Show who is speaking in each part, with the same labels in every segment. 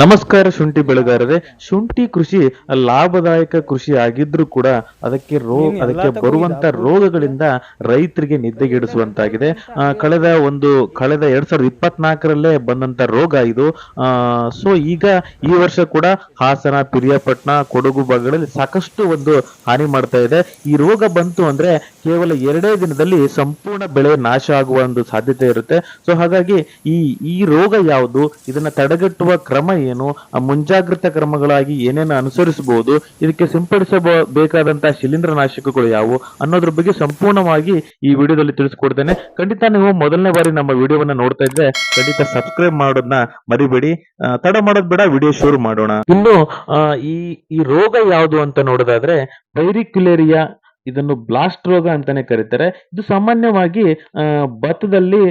Speaker 1: ನಮಸ್ಕಾರ ಶುಂಠಿ ಬೆಳೆಗಾರರೇ. ಶುಂಠಿ ಕೃಷಿ ಲಾಭದಾಯಕ ಕೃಷಿ ಆಗಿದ್ರೂ ಕೂಡ ಅದಕ್ಕೆ ರೋ ಅದಕ್ಕೆ ಬರುವಂತ ರೋಗಗಳಿಂದ ರೈತರಿಗೆ ನಿದ್ದೆಗೆಡಿಸುವಂತಾಗಿದೆ. ಕಳೆದ ಒಂದು ಕಳೆದ ಎರಡ್ ಸಾವಿರದ ಇಪ್ಪತ್ನಾಲ್ಕರಲ್ಲೇ ಬಂದಂತ ರೋಗ ಇದು. ಸೊ ಈಗ ಈ ವರ್ಷ ಕೂಡ ಹಾಸನ ಪಿರಿಯಾಪಟ್ಟಣ ಕೊಡಗು ಭಾಗಗಳಲ್ಲಿ ಸಾಕಷ್ಟು ಒಂದು ಹಾನಿ ಮಾಡ್ತಾ ಇದೆ. ಈ ರೋಗ ಬಂತು ಅಂದ್ರೆ ಕೇವಲ ಎರಡೇ ದಿನದಲ್ಲಿ ಸಂಪೂರ್ಣ ಬೆಳೆ ನಾಶ ಆಗುವ ಒಂದು ಸಾಧ್ಯತೆ ಇರುತ್ತೆ. ಸೊ ಹಾಗಾಗಿ ಈ ಈ ರೋಗ ಯಾವುದು ಇದನ್ನ ತಡೆಗಟ್ಟುವ ಕ್ರಮ ಏನು, ಆ ಮುಂಜಾಗ್ರತಾ ಕ್ರಮಗಳಾಗಿ ಏನೇನು ಅನುಸರಿಸಬಹುದು, ಇದಕ್ಕೆ ಸಿಂಪಡಿಸಬೇಕಾದಂತಹ ಶಿಲೀಂಧ್ರನಾಶಕಗಳು ಯಾವುವು ಅನ್ನೋದ್ರ ಬಗ್ಗೆ ಸಂಪೂರ್ಣವಾಗಿ ಈ ವಿಡಿಯೋದಲ್ಲಿ ತಿಳಿಸ್ಕೊಡ್ತೇನೆ. ಖಂಡಿತ ನೀವು ಮೊದಲನೇ ಬಾರಿ ನಮ್ಮ ವಿಡಿಯೋವನ್ನ ನೋಡ್ತಾ ಇದ್ರೆ ಖಂಡಿತ ಸಬ್ಸ್ಕ್ರೈಬ್ ಮಾಡೋದನ್ನ ಮರಿಬೇಡಿ. ತಡ ಮಾಡೋದ್ ಬೇಡ, ವಿಡಿಯೋ ಶುರು ಮಾಡೋಣ. ಇನ್ನು ಈ ಈ ರೋಗ ಯಾವುದು ಅಂತ ನೋಡೋದಾದ್ರೆ, ಪೈರಿಕ್ಯುಲೇರಿಯಾ ಇದನ್ನು ಬ್ಲಾಸ್ಟ್ ರೋಗ ಅಂತಾನೆ ಕರೀತಾರೆ. ಇದು ಸಾಮಾನ್ಯವಾಗಿ ಭತ್ತದಲ್ಲಿ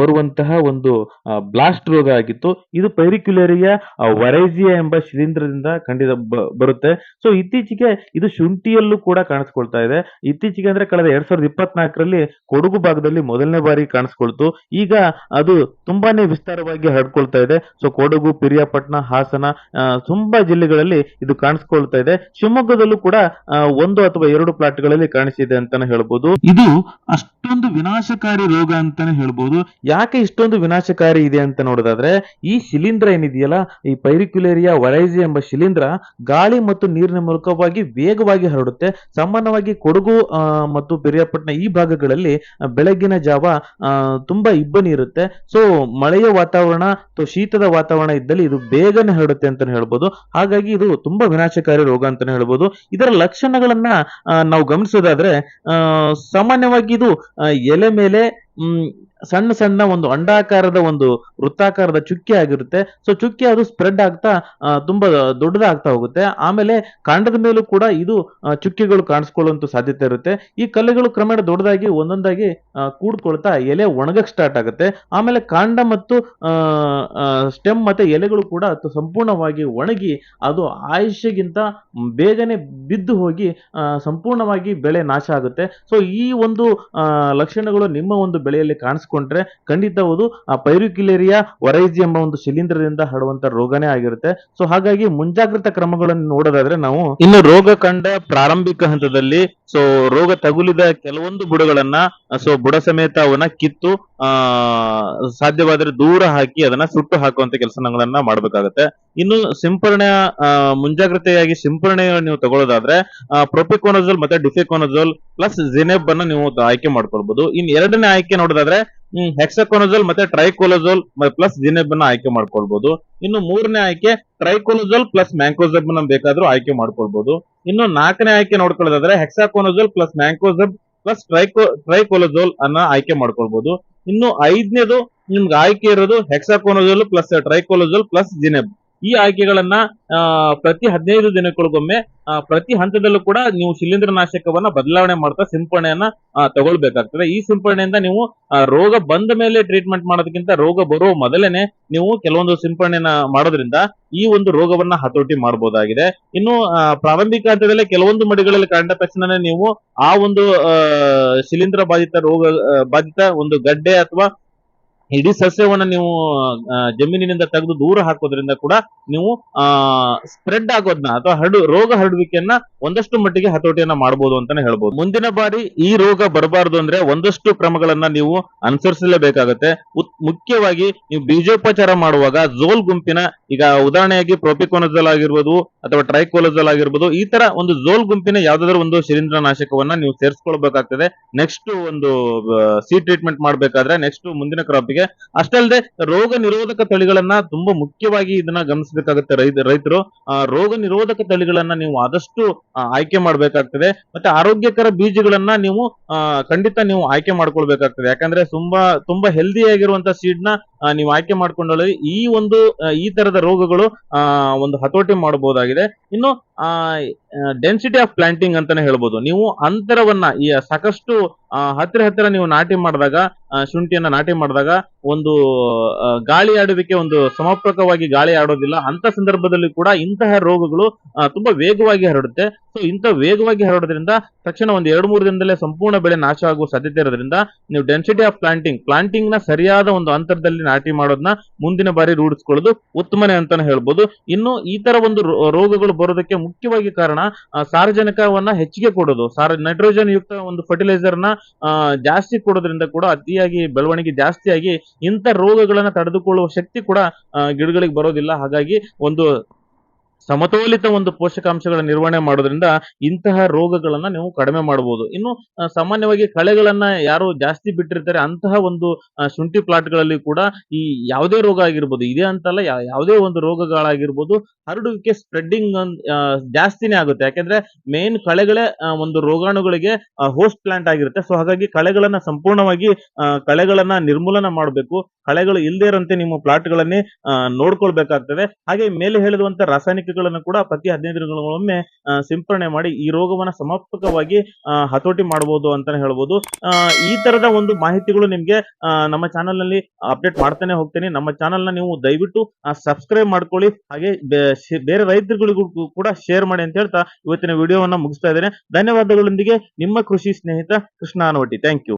Speaker 1: ಬರುವಂತಹ ಒಂದು ಬ್ಲಾಸ್ಟ್ ರೋಗ ಆಗಿತ್ತು. ಇದು ಪೈರಿಕ್ಯುಲೇರಿಯಾ ವರೈಜಿಯಾ ಎಂಬ ಶಿಲೀಂಧ್ರದಿಂದ ಖಂಡಿತ ಬರುತ್ತೆ. ಸೊ ಇತ್ತೀಚೆಗೆ ಇದು ಶುಂಠಿಯಲ್ಲೂ ಕೂಡ ಕಾಣಿಸ್ಕೊಳ್ತಾ ಇದೆ. ಇತ್ತೀಚೆಗೆ ಅಂದ್ರೆ ಕಳೆದ ಎರಡ್ ಸಾವಿರದ ಇಪ್ಪತ್ನಾಲ್ಕರಲ್ಲಿ ಕೊಡಗು ಭಾಗದಲ್ಲಿ ಮೊದಲನೇ ಬಾರಿ ಕಾಣಿಸ್ಕೊಳ್ತು. ಈಗ ಅದು ತುಂಬಾನೇ ವಿಸ್ತಾರವಾಗಿ ಹರಡ್ಕೊಳ್ತಾ ಇದೆ. ಸೊ ಕೊಡಗು ಪಿರಿಯಾಪಟ್ಟಣ ಹಾಸನ ತುಂಬಾ ಜಿಲ್ಲೆಗಳಲ್ಲಿ ಇದು ಕಾಣಿಸ್ಕೊಳ್ತಾ ಇದೆ. ಶಿವಮೊಗ್ಗದಲ್ಲೂ ಕೂಡ ಒಂದು ಅಥವಾ ಎರಡು ಪ್ಲಾಟ್ಗಳಲ್ಲಿ ಕಾಣಿಸಿದೆ ಅಂತಾನೆ ಹೇಳ್ಬೋದು. ಇದು ಅಷ್ಟೊಂದು ವಿನಾಶಕಾರಿ ರೋಗ ಅಂತಾನೆ ಹೇಳ್ಬೋದು. ಯಾಕೆ ಇಷ್ಟೊಂದು ವಿನಾಶಕಾರಿ ಇದೆ ಅಂತ ನೋಡೋದಾದ್ರೆ, ಈ ಶಿಲೀಂಧ್ರ ಏನಿದೆಯಲ್ಲ, ಈ ಪೈರಿಕ್ಯುಲೇರಿಯಾ ವರೈಜಿ ಎಂಬ ಶಿಲೀಂಧ್ರ ಗಾಳಿ ಮತ್ತು ನೀರಿನ ಮೂಲಕವಾಗಿ ವೇಗವಾಗಿ ಹರಡುತ್ತೆ. ಸಾಮಾನ್ಯವಾಗಿ ಕೊಡಗು ಮತ್ತು ಪಿರಿಯಾಪಟ್ಟಣ ಈ ಭಾಗಗಳಲ್ಲಿ ಬೆಳಗಿನ ಜಾವ ತುಂಬಾ ಇಬ್ಬನಿ ಇರುತ್ತೆ. ಸೊ ಮಳೆಯ ವಾತಾವರಣ ಶೀತದ ವಾತಾವರಣ ಇದ್ದಲ್ಲಿ ಇದು ಬೇಗನೆ ಹರಡುತ್ತೆ ಅಂತಾನೆ ಹೇಳ್ಬೋದು. ಹಾಗಾಗಿ ಇದು ತುಂಬಾ ವಿನಾಶಕಾರಿ ರೋಗ ಅಂತಾನೆ ಹೇಳ್ಬೋದು. ಇದರ ಲಕ್ಷಣಗಳನ್ನ ನಾವು ನಾವು ಗಮನಿಸೋದಾದ್ರೆ ಸಾಮಾನ್ಯವಾಗಿ ಇದು ಎಲೆ ಮೇಲೆ ಸಣ್ಣ ಸಣ್ಣ ಒಂದು ಅಂಡಾಕಾರದ ಒಂದು ವೃತ್ತಾಕಾರದ ಚುಕ್ಕಿ ಆಗಿರುತ್ತೆ. ಸೊ ಚುಕ್ಕಿ ಅದು ಸ್ಪ್ರೆಡ್ ಆಗ್ತಾ ತುಂಬಾ ದೊಡ್ಡದಾಗ್ತಾ ಹೋಗುತ್ತೆ. ಆಮೇಲೆ ಕಾಂಡದ ಮೇಲೂ ಕೂಡ ಇದು ಚುಕ್ಕಿಗಳು ಕಾಣಿಸ್ಕೊಳ್ಳುವಂತ ಸಾಧ್ಯತೆ ಇರುತ್ತೆ. ಈ ಕಲೆಗಳು ಕ್ರಮೇಣ ದೊಡ್ಡದಾಗಿ ಒಂದೊಂದಾಗಿ ಕೂಡ್ಕೊಳ್ತಾ ಎಲೆ ಒಣಗಕ್ ಸ್ಟಾರ್ಟ್ ಆಗುತ್ತೆ. ಆಮೇಲೆ ಕಾಂಡ ಮತ್ತು ಸ್ಟೆಮ್ ಮತ್ತೆ ಎಲೆಗಳು ಕೂಡ ಸಂಪೂರ್ಣವಾಗಿ ಒಣಗಿ, ಅದು ಆಯುಷ್ಯಗಿಂತ ಬೇಗನೆ ಬಿದ್ದು ಹೋಗಿ ಸಂಪೂರ್ಣವಾಗಿ ಬೆಳೆ ನಾಶ ಆಗುತ್ತೆ. ಸೊ ಈ ಒಂದು ಲಕ್ಷಣಗಳು ನಿಮ್ಮ ಒಂದು ಬೆಳೆಯಲ್ಲಿ ಕಾಣಿಸ್ಕೊಂಡ್ರೆ ಖಂಡಿತ ಹೌದು, ಆ ಪೈರುಕಿಲೇರಿಯಾ ವರೈಜಿ ಎಂಬ ಒಂದು ಶಿಲೀಂಧ್ರದಿಂದ ಹರಡುವಂತ ರೋಗನೇ ಆಗಿರುತ್ತೆ. ಸೊ ಹಾಗಾಗಿ ಮುಂಜಾಗ್ರತಾ ಕ್ರಮಗಳನ್ನು ನೋಡೋದಾದ್ರೆ ನಾವು ಇನ್ನು ರೋಗ ಕಂಡ ಪ್ರಾರಂಭಿಕ ಹಂತದಲ್ಲಿ ಸೊ ರೋಗ ತಗುಲಿದ ಕೆಲವೊಂದು ಬುಡಗಳನ್ನ ಸೊ ಬುಡ ಸಮೇತ ಅವನ್ನ ಕಿತ್ತು, ಆ, ಸಾಧ್ಯವಾದ್ರೆ ದೂರ ಹಾಕಿ ಅದನ್ನ ಸುಟ್ಟು ಹಾಕುವಂತ ಕೆಲಸಗಳನ್ನ ಮಾಡ್ಬೇಕಾಗತ್ತೆ. ಇನ್ನು ಸಿಂಪರಣೆ ಮುಂಜಾಗ್ರತೆಯಾಗಿ ಸಿಂಪರಣೆ ನೀವು ತಗೊಳ್ಳೋದಾದ್ರೆ ಪ್ರೊಪಿಕೋನಜೋಲ್ ಮತ್ತೆ ಡಿಫೆಕೋನಜೋಲ್ ಪ್ಲಸ್ ಜಿನೆಬ್ ಅನ್ನ ನೀವು ಆಯ್ಕೆ ಮಾಡ್ಕೊಳ್ಬಹುದು ಇನ್ ಎರಡನೇ ಆಯ್ಕೆ ನೋಡೋದಾದ್ರೆ ಹೆಕ್ಸಕೋನಜೋಲ್ ಮತ್ತೆ ಟ್ರೈಕೋಲಜೋಲ್ ಪ್ಲಸ್ ಜಿನೆಬ್ ಅನ್ನ ಆಯ್ಕೆ ಮಾಡ್ಕೊಳ್ಬಹುದು ಇನ್ನು ಮೂರನೇ ಆಯ್ಕೆ ಟ್ರೈಕೋನಜೋಲ್ ಪ್ಲಸ್ ಮ್ಯಾಂಕೋಜಬ್ ಅನ್ನ ಬೇಕಾದ್ರೂ ಆಯ್ಕೆ ಮಾಡ್ಕೊಳ್ಬಹುದು ಇನ್ನು ನಾಲ್ಕನೇ ಆಯ್ಕೆ ನೋಡ್ಕೊಳ್ಳೋದಾದ್ರೆ hexaconazole plus mancozeb plus trico tricyclazole ಅನ್ನ ಆಯ್ಕೆ ಮಾಡ್ಕೊಳ್ಬಹುದು ಇನ್ನು ಐದನೇದು ನಿಮ್ಗೆ ಆಯ್ಕೆ ಇರೋದು ಹೆಕ್ಸಾಕೋನಜೋಲ್ ಪ್ಲಸ್ ಟ್ರೈಕೋಲಜೋಲ್ ಪ್ಲಸ್ ಜಿನೆಬ್. ಈ ಆಯ್ಕೆಗಳನ್ನ ಪ್ರತಿ ಹದಿನೈದು ದಿನಗಳಿಗೊಮ್ಮೆ ಪ್ರತಿ ಹಂತದಲ್ಲೂ ಕೂಡ ನೀವು ಶಿಲೀಂಧ್ರನಾಶಕವನ್ನ ಬದಲಾವಣೆ ಮಾಡ್ತಾ ಸಿಂಪರಣೆಯನ್ನ ತಗೊಳ್ಬೇಕಾಗ್ತದೆ. ಈ ಸಿಂಪರಣೆಯಿಂದ ನೀವು ರೋಗ ಬಂದ ಮೇಲೆ ಟ್ರೀಟ್ಮೆಂಟ್ ಮಾಡೋದಕ್ಕಿಂತ ರೋಗ ಬರುವ ಮೊದಲೇನೆ ನೀವು ಕೆಲವೊಂದು ಸಿಂಪರಣೆನ ಮಾಡೋದ್ರಿಂದ ಈ ಒಂದು ರೋಗವನ್ನ ಹತೋಟಿ ಮಾಡಬಹುದಾಗಿದೆ ಇನ್ನು ಪ್ರಾರಂಭಿಕ ಹಂತದಲ್ಲಿ ಕೆಲವೊಂದು ಮಡಿಗಳಲ್ಲಿ ಕಂಡ ತಕ್ಷಣನೇ ನೀವು ಆ ಒಂದು ಶಿಲೀಂಧ್ರ ಬಾಧಿತ ರೋಗ ಬಾಧಿತ ಒಂದು ಗಡ್ಡೆ ಅಥವಾ ಇಡೀ ಸಸ್ಯವನ್ನ ನೀವು ಜಮೀನಿನಿಂದ ತೆಗೆದು ದೂರ ಹಾಕೋದ್ರಿಂದ ಕೂಡ ನೀವು, ಆ ಸ್ಪ್ರೆಡ್ ಆಗೋದನ್ನ ಅಥವಾ ಹರಡು, ರೋಗ ಹರಡುವಿಕೆಯನ್ನ ಒಂದಷ್ಟು ಮಟ್ಟಿಗೆ ಹತೋಟಿಯನ್ನ ಮಾಡಬಹುದು ಅಂತಾನೆ ಹೇಳ್ಬೋದು. ಮುಂದಿನ ಬಾರಿ ಈ ರೋಗ ಬರಬಾರದು ಅಂದ್ರೆ ಒಂದಷ್ಟು ಕ್ರಮಗಳನ್ನ ನೀವು ಅನುಸರಿಸಲೇಬೇಕಾಗತ್ತೆ. ಮುಖ್ಯವಾಗಿ ನೀವು ಬೀಜೋಪಚಾರ ಮಾಡುವಾಗ ಝೋಲ್ ಗುಂಪಿನ, ಈಗ ಉದಾಹರಣೆಯಾಗಿ ಪ್ರೋಪಿಕೋನಜಲ್ ಆಗಿರ್ಬೋದು ಅಥವಾ ಟ್ರೈಕೋಲಜಲ್ ಆಗಿರ್ಬೋದು, ಈ ತರ ಒಂದು ಝೋಲ್ ಗುಂಪಿನ ಯಾವ್ದಾದ್ರು ಒಂದು ಶಿಲೀಂಧ್ರನಾಶಕವನ್ನ ನೀವು ಸೇರಿಸ್ಕೊಳ್ಬೇಕಾಗ್ತದೆ. ನೆಕ್ಸ್ಟ್ ಒಂದು ಸಿ ಟ್ರೀಟ್ಮೆಂಟ್ ಮಾಡ್ಬೇಕಾದ್ರೆ ನೆಕ್ಸ್ಟ್ ಮುಂದಿನ ಕ್ರಾಪಿಗೆ ಅಷ್ಟಲ್ಲದೆ ರೋಗ ನಿರೋಧಕ ತಳಿಗಳನ್ನ ತುಂಬಾ ಮುಖ್ಯವಾಗಿ ಇದನ್ನ ಗಮನಿಸಬೇಕಾಗುತ್ತೆ ರೈತ, ರೈತರು. ರೋಗ ನಿರೋಧಕ ತಳಿಗಳನ್ನ ನೀವು ಆದಷ್ಟು ಆಯ್ಕೆ ಮಾಡ್ಬೇಕಾಗ್ತದೆ. ಮತ್ತೆ ಆರೋಗ್ಯಕರ ಬೀಜಗಳನ್ನ ನೀವು ಖಂಡಿತ ನೀವು ಆಯ್ಕೆ ಮಾಡ್ಕೊಳ್ಬೇಕಾಗ್ತದೆ. ಯಾಕಂದ್ರೆ ತುಂಬಾ ತುಂಬಾ ಹೆಲ್ದಿ ಆಗಿರುವಂತ ಸೀಡ್ ನೀವು ಆಯ್ಕೆ ಮಾಡ್ಕೊಂಡಲ್ಲಿ ಈ ಒಂದು ಈ ತರದ ರೋಗಗಳು ಒಂದು ಹತೋಟಿ ಮಾಡಬಹುದಾಗಿದೆ. ಇನ್ನು ಡೆನ್ಸಿಟಿ ಆಫ್ ಪ್ಲಾಂಟಿಂಗ್ ಅಂತಾನೆ ಹೇಳ್ಬೋದು. ನೀವು ಅಂತರವನ್ನ, ಈ ಸಾಕಷ್ಟು ಹತ್ತಿರ ಹತ್ತಿರ ನೀವು ನಾಟಿ ಮಾಡಿದಾಗ ಶುಂಠಿಯನ್ನ ನಾಟಿ ಮಾಡಿದಾಗ ಒಂದು ಗಾಳಿ ಆಡುವಿಕೆ ಒಂದು ಸಮರ್ಪಕವಾಗಿ ಗಾಳಿ ಆಡೋದಿಲ್ಲ. ಅಂತ ಸಂದರ್ಭದಲ್ಲಿ ಕೂಡ ಇಂತಹ ರೋಗಗಳು ತುಂಬಾ ವೇಗವಾಗಿ ಹರಡುತ್ತೆ. ಸೊ ಇಂಥ ವೇಗವಾಗಿ ಹರಡೋದ್ರಿಂದ ತಕ್ಷಣ ಒಂದು ಎರಡು ಮೂರು ದಿನದಲ್ಲೇ ಸಂಪೂರ್ಣ ಬೆಳೆ ನಾಶ ಆಗುವ ಸಾಧ್ಯತೆ ಇರೋದ್ರಿಂದ ನೀವು ಡೆನ್ಸಿಟಿ ಆಫ್ ಪ್ಲಾಂಟಿಂಗ್ ಪ್ಲಾಂಟಿಂಗ್ನ ಸರಿಯಾದ ಒಂದು ಅಂತರದಲ್ಲಿ ನಾಟಿ ಮಾಡೋದನ್ನ ಮುಂದಿನ ಬಾರಿ ರೂಢಿಸ್ಕೊಳ್ಳೋದು ಉತ್ತಮನೆ ಅಂತಾನೆ ಹೇಳ್ಬೋದು. ಇನ್ನು ಈ ತರ ಒಂದು ರೋಗಗಳು ಬರೋದಕ್ಕೆ ಮುಖ್ಯವಾಗಿ ಕಾರಣ ಸಾರಜನಕವನ್ನ ಹೆಚ್ಚಿಗೆ ಕೊಡೋದು. ಸಾರ ನೈಟ್ರೋಜನ್ ಯುಕ್ತ ಒಂದು ಫರ್ಟಿಲೈಸರ್ನ ಜಾಸ್ತಿ ಕೊಡೋದ್ರಿಂದ ಕೂಡ ಅತಿಯಾಗಿ ಬೆಳವಣಿಗೆ ಜಾಸ್ತಿಯಾಗಿ ಇಂಥ ರೋಗಗಳನ್ನ ತಡೆದುಕೊಳ್ಳುವ ಶಕ್ತಿ ಕೂಡ ಗಿಡಗಳಿಗೆ ಬರೋದಿಲ್ಲ. ಹಾಗಾಗಿ ಒಂದು ಸಮತೋಲಿತ ಒಂದು ಪೋಷಕಾಂಶಗಳ ನಿರ್ವಹಣೆ ಮಾಡೋದ್ರಿಂದ ಇಂತಹ ರೋಗಗಳನ್ನ ನೀವು ಕಡಿಮೆ ಮಾಡಬಹುದು ಇನ್ನು ಸಾಮಾನ್ಯವಾಗಿ ಕಳೆಗಳನ್ನ ಯಾರು ಜಾಸ್ತಿ ಬಿಟ್ಟಿರ್ತಾರೆ, ಅಂತಹ ಒಂದು ಶುಂಠಿ ಪ್ಲಾಟ್ಗಳಲ್ಲಿ ಕೂಡ ಈ ಯಾವುದೇ ರೋಗ ಆಗಿರ್ಬೋದು, ಇದೇ ಅಂತಲ್ಲ ಯಾವುದೇ ಒಂದು ರೋಗಗಳಾಗಿರ್ಬೋದು, ಹರಡುವಿಕೆ ಸ್ಪ್ರೆಡ್ಡಿಂಗ್ ಜಾಸ್ತಿನೇ ಆಗುತ್ತೆ. ಯಾಕೆಂದ್ರೆ ಮೇನ್ ಕಳೆಗಳೇ ಒಂದು ರೋಗಾಣುಗಳಿಗೆ ಹೋಸ್ಟ್ ಪ್ಲಾಂಟ್ ಆಗಿರುತ್ತೆ. ಸೊ, ಹಾಗಾಗಿ ಕಳೆಗಳನ್ನ ಸಂಪೂರ್ಣವಾಗಿ ಕಳೆಗಳನ್ನ ನಿರ್ಮೂಲನ ಮಾಡಬೇಕು. ಕಳೆಗಳು ಇಲ್ಲದೇ ಇರಂತೆ ನಿಮ್ಮ ಪ್ಲಾಟ್ಗಳನ್ನೇ ನೋಡ್ಕೊಳ್ಬೇಕಾಗ್ತದೆ. ಹಾಗೆ ಮೇಲೆ ಹೇಳಿರುವಂತ ರಾಸಾಯನಿಕಗಳನ್ನು ಕೂಡ ಪ್ರತಿ ಹದಿನೈದು ದಿನಗಳೊಮ್ಮೆ ಸಿಂಪರಣೆ ಮಾಡಿ ಈ ರೋಗವನ್ನ ಸಮರ್ಪಕವಾಗಿ ಹತೋಟಿ ಮಾಡಬಹುದು ಅಂತಾನೆ ಹೇಳ್ಬೋದು. ಈ ತರದ ಒಂದು ಮಾಹಿತಿಗಳು ನಿಮ್ಗೆ ನಮ್ಮ ಚಾನಲ್ನಲ್ಲಿ ಅಪ್ಡೇಟ್ ಮಾಡ್ತಾನೆ ಹೋಗ್ತೇನೆ. ನಮ್ಮ ಚಾನಲ್ನ ನೀವು ದಯವಿಟ್ಟು ಸಬ್ಸ್ಕ್ರೈಬ್ ಮಾಡ್ಕೊಳ್ಳಿ. ಹಾಗೆ ಬೇರೆ ರೈತರುಗಳಿಗೂ ಕೂಡ ಶೇರ್ ಮಾಡಿ ಅಂತ ಹೇಳ್ತಾ ಇವತ್ತಿನ ವಿಡಿಯೋವನ್ನ ಮುಗಿಸ್ತಾ ಇದ್ದೇನೆ. ಧನ್ಯವಾದಗಳೊಂದಿಗೆ ನಿಮ್ಮ ಕೃಷಿ ಸ್ನೇಹಿತ ಕೃಷ್ಣ ಅನವಟ್ಟಿ ಥ್ಯಾಂಕ್ ಯು.